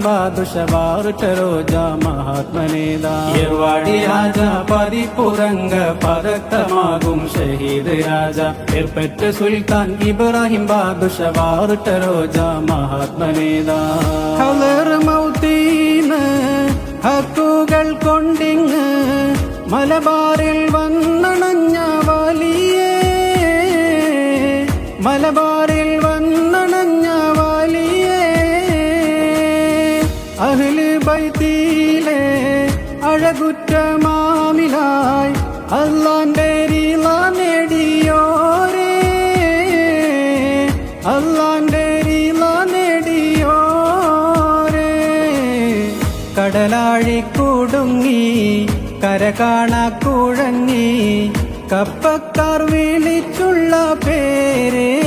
ബാദുഷവാറുറ്റരോജ മഹാത്മനേതാ ഏർവാടി രാജ പതിപ്പുറങ്ക പദക്തമാകും ഷഹീദ് രാജ. എർപ്പറ്റ സുൽത്താൻ ഇബ്രാഹിം ബാദുഷവാറുറ്റരോജ മഹാത്മനേതാ മൗത്തീന് ഹക്കുകൾ കൊണ്ടിങ് മലബാറിൽ വന്നണഞ്ഞ വലിയേ. മലബാറിൽ അഹ്ല് ബൈത്തിയിലെ അഴകുറ്റ മാമിലായി അള്ളാന്റെ രീള നേടിയോരേ. അള്ളാന്റെ രീള നേടിയോരേ. കടലാഴി കര കാണ കുഴങ്ങി കപ്പക്കാർ വിളിച്ചുള്ള പേരേ.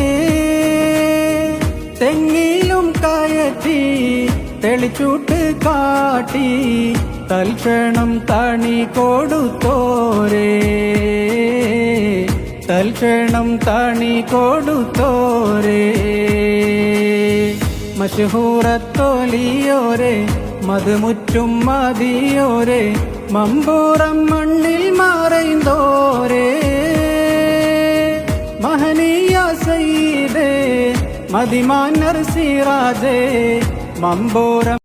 തെങ്ങിലും കയറ്റി തെളിച്ചൂട്ട് കാട്ടി തൽക്ഷണം തണി കൊടുത്തോരേ. തൽക്ഷണം തണി കൊടുത്തോരേ. മഷഹൂറത്തോലിയോരെ മധുമുറ്റും മതിയോരെ മമ്പൂറം മണ്ണിൽ മാറൈന്തോരേ. മഹനീയ സയ്യിദേ മതിമാനർ സിറാജേ മമ്പൂറം.